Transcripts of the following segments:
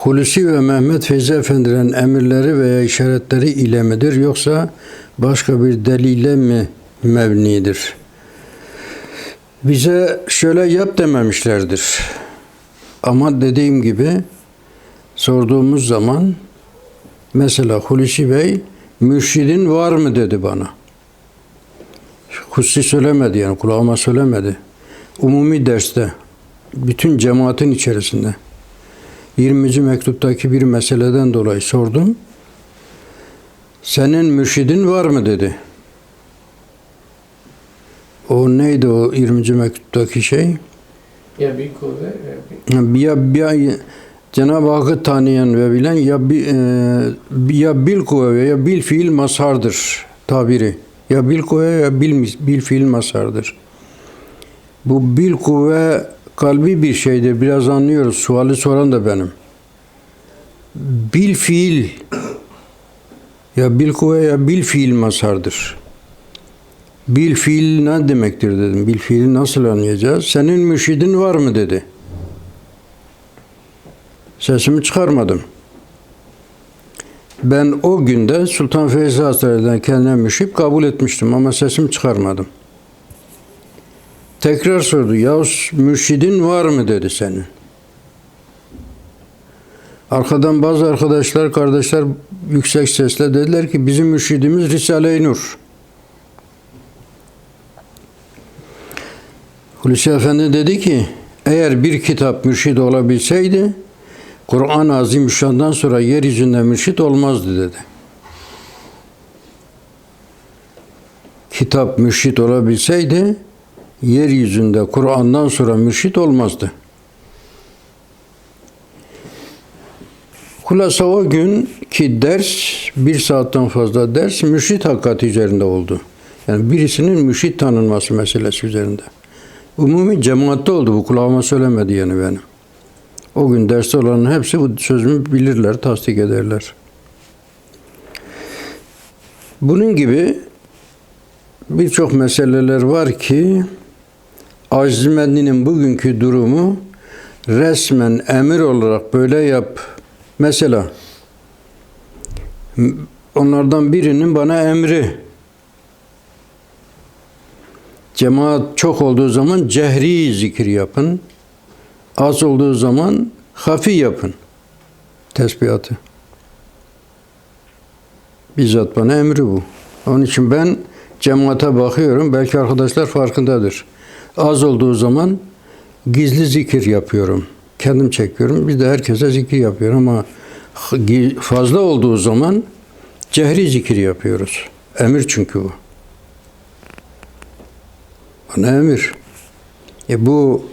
Hulusi ve Mehmet Feyzi Efendilerin emirleri veya işaretleri ile midir yoksa başka bir delile mi mevnidir? Bize şöyle yap dememişlerdir. Ama dediğim gibi sorduğumuz zaman mesela Hulusi Bey mürşidin var mı dedi bana. Hususi söylemedi yani kulağıma söylemedi. Umumi derste bütün cemaatin içerisinde 20. mektuptaki bir meseleden dolayı sordum. Senin mürşidin var mı dedi. O neydi o 20. mektuptaki şey? Ya bir kuvve ya bir... Ya, ya Cenab-ı Hakk'ı tanıyan ve bilen ya, bi- e, ya bil kuvve ya bil fiil masardır tabiri. Ya bil kuvve ya bil, bil fiil masardır. Bu bil kuvve kalbi bir şeydir. Biraz anlıyoruz. Suali soran da benim. Bil fiil ya bil kuvve ya bil fiil masardır. Bil fiil ne demektir dedim. Bil fiili nasıl anlayacağız? Senin mürşidin var mı dedi. Sesimi çıkarmadım. Ben o günde Sultan Feyzi Hazretleri'den kendime müşip kabul etmiştim ama sesimi çıkarmadım. Tekrar sordu. Ya mürşidin var mı dedi senin. Arkadan bazı arkadaşlar, kardeşler yüksek sesle dediler ki bizim mürşidimiz Risale-i Nur. Hulusi Efendi dedi ki eğer bir kitap mürşid olabilseydi Kur'an-ı Azimüşşan'dan sonra yeryüzünde mürşit olmazdı dedi. Kitap mürşit olabilseydi yeryüzünde Kur'an'dan sonra mürşit olmazdı. Kulasa o gün ki ders bir saatten fazla ders mürşit hakikati üzerinde oldu. Yani birisinin mürşit tanınması meselesi üzerinde. Umumi cemaatte oldu bu kulağıma söylemedi yani benim. O gün derste olanın hepsi bu sözümü bilirler, tasdik ederler. Bunun gibi birçok meseleler var ki Azimendinin bugünkü durumu resmen emir olarak böyle yap. Mesela onlardan birinin bana emri cemaat çok olduğu zaman cehri zikir yapın az olduğu zaman hafi yapın tesbihatı. Bizzat bana emri bu. Onun için ben cemaate bakıyorum. Belki arkadaşlar farkındadır. Az olduğu zaman gizli zikir yapıyorum. Kendim çekiyorum. Bir de herkese zikir yapıyorum ama fazla olduğu zaman cehri zikir yapıyoruz. Emir çünkü bu. Bana emir. E bu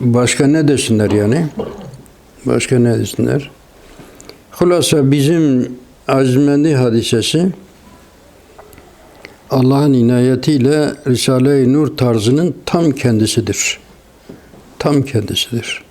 Başka ne desinler yani? Başka ne desinler? Hulasa bizim azmendi hadisesi Allah'ın inayetiyle Risale-i Nur tarzının tam kendisidir. Tam kendisidir.